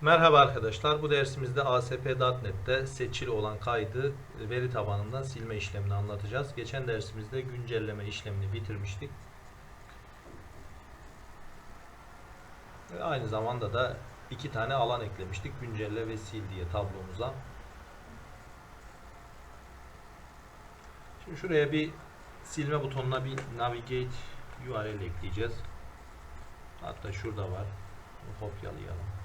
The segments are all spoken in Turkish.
Merhaba arkadaşlar. Bu dersimizde ASP.NET'te seçili olan kaydı veri tabanından silme işlemini anlatacağız. Geçen dersimizde güncelleme işlemini bitirmiştik. Ve aynı zamanda da iki tane alan eklemiştik. Güncelle ve sil diye tablomuza. Şimdi şuraya bir silme butonuna bir navigate URL ekleyeceğiz. Hatta şurada var. Kopyalayalım.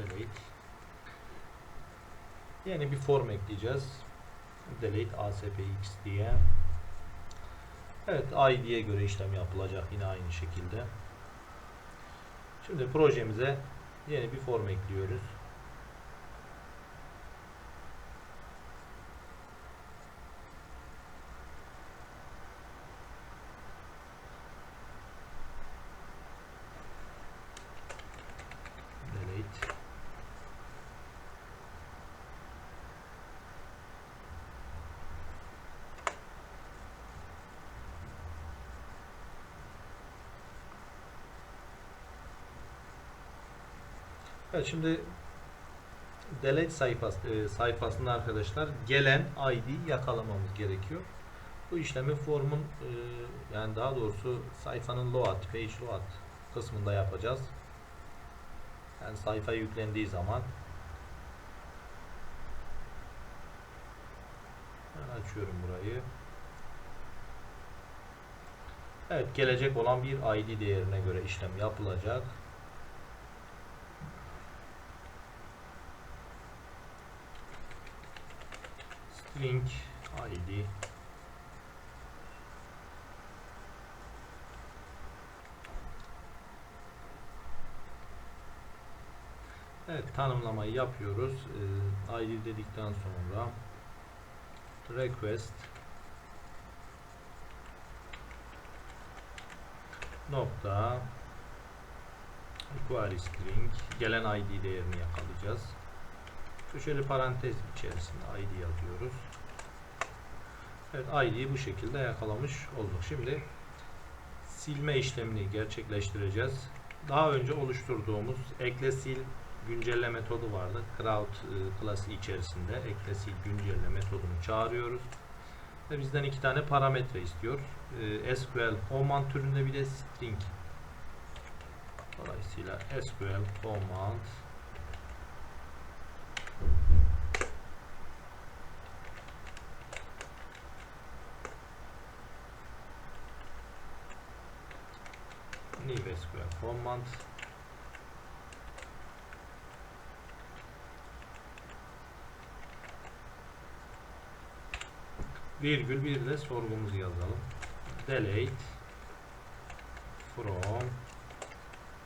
Delete. Yeni bir form ekleyeceğiz. Delete aspx diye. Evet id'ye göre işlem yapılacak yine aynı şekilde. Şimdi projemize yeni bir form ekliyoruz delete Evet şimdi delete sayfası, e, sayfasında arkadaşlar gelen ID yakalamamız gerekiyor. Bu işlemi formun e, yani daha doğrusu sayfanın load, page load kısmında yapacağız. Yani sayfa yüklendiği zaman açıyorum burayı. Evet gelecek olan bir ID değerine göre işlem yapılacak. String id Evet tanımlamayı yapıyoruz. Ee, id dedikten sonra request nokta query string gelen id değerini yakalayacağız. Köşeli parantez içerisinde id yazıyoruz. Evet id'yi bu şekilde yakalamış olduk. Şimdi silme işlemini gerçekleştireceğiz. Daha önce oluşturduğumuz ekle sil güncelle metodu vardı. Crowd e, klası içerisinde ekle sil güncelle metodunu çağırıyoruz. Ve bizden iki tane parametre istiyor. E, SQL command türünde bir de string. Dolayısıyla SQL command new SQL command. Virgül bir de sorgumuzu yazalım. Delete from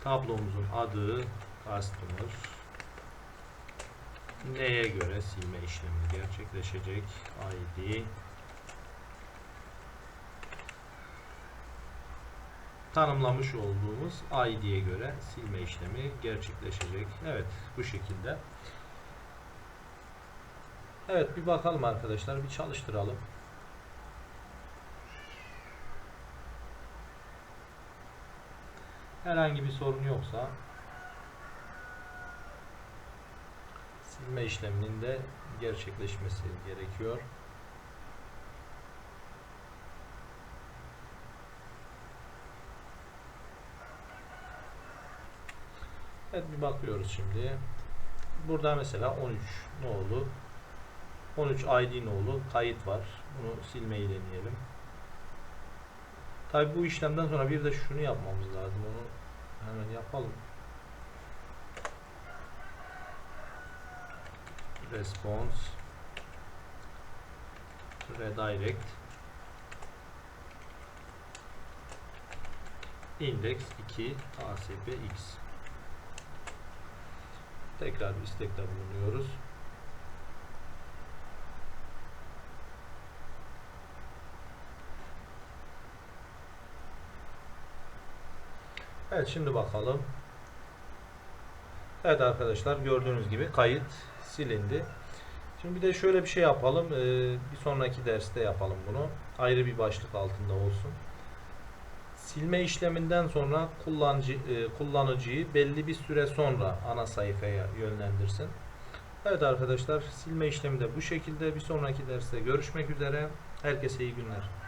tablomuzun adı customer. Neye göre silme işlemi gerçekleşecek? İd tanımlamış olduğumuz id'ye göre silme işlemi gerçekleşecek. Evet bu şekilde. Evet bir bakalım arkadaşlar bir çalıştıralım. Herhangi bir sorun yoksa silme işleminin de gerçekleşmesi gerekiyor. Evet bir bakıyoruz şimdi. Burada mesela 13 nolu 13 ID nolu kayıt var. Bunu silmeyi deneyelim. Tabi bu işlemden sonra bir de şunu yapmamız lazım. Onu hemen yapalım. Response redirect index 2 ASPX tekrar bir istekte bulunuyoruz. Evet şimdi bakalım. Evet arkadaşlar gördüğünüz gibi kayıt silindi. Şimdi bir de şöyle bir şey yapalım. Ee, bir sonraki derste yapalım bunu. Ayrı bir başlık altında olsun. Silme işleminden sonra kullanıcı e, kullanıcıyı belli bir süre sonra ana sayfaya yönlendirsin. Evet arkadaşlar silme işlemi de bu şekilde. Bir sonraki derste görüşmek üzere. Herkese iyi günler.